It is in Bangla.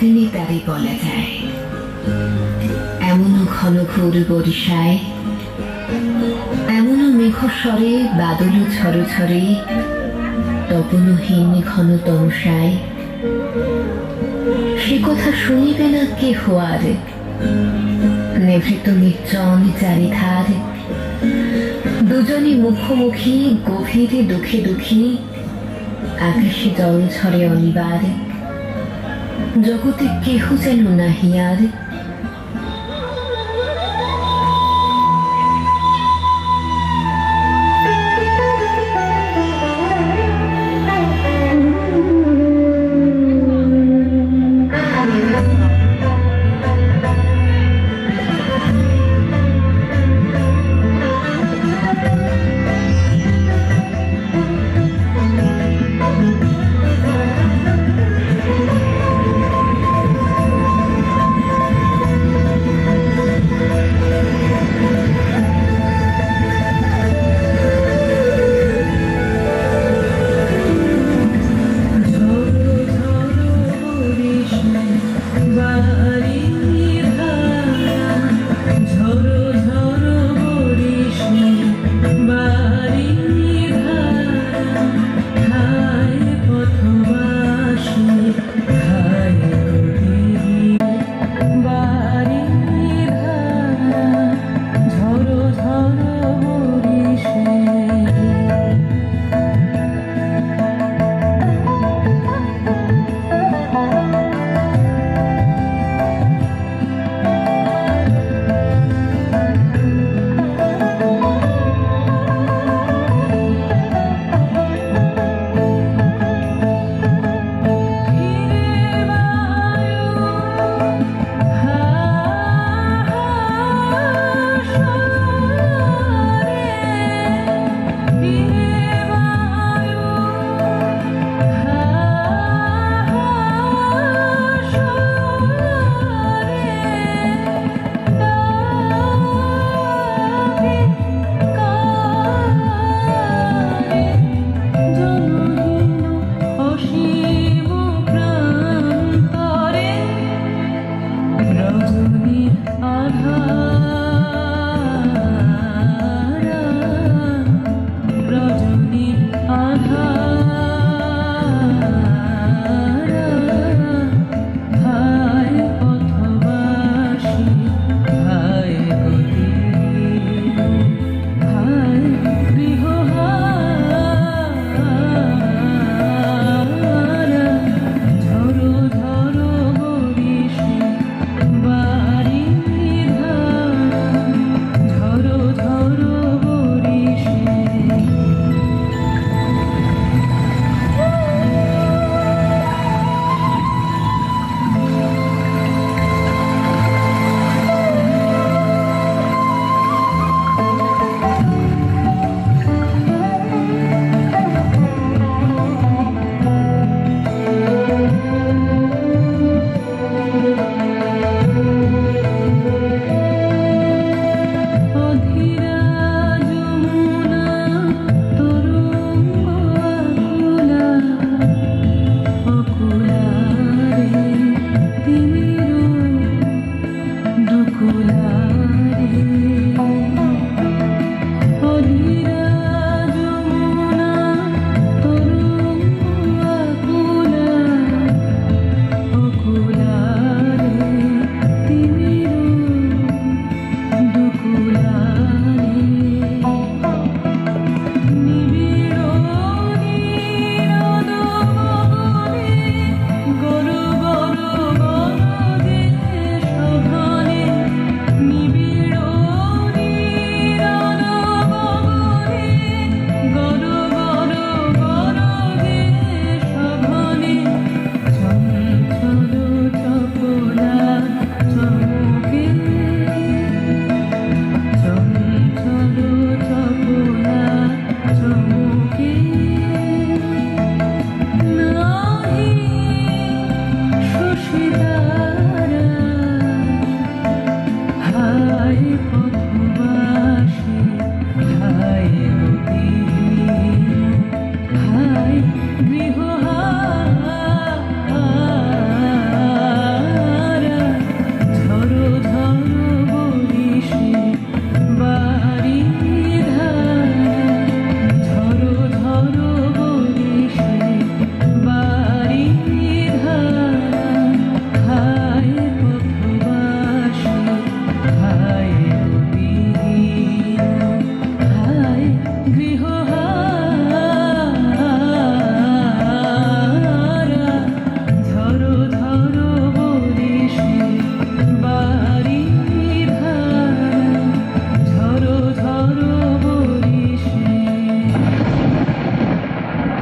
দিনে তারই বলা যায়, এমনও ঘন ঘোর বরিশায় এমনও মেঘ স্বরে বাদল ঝরে ঝরে তপনহীন ঘন তমসায়। সে কথা শুনিবে না কে হওয়ার? নিভৃত নির্জন চারিধার। দুজনই মুখোমুখি, গভীর দুঃখে দুঃখী, আকাশে জল ঝরে অনিবার। জগতে কেহ যেন নাহিয়ার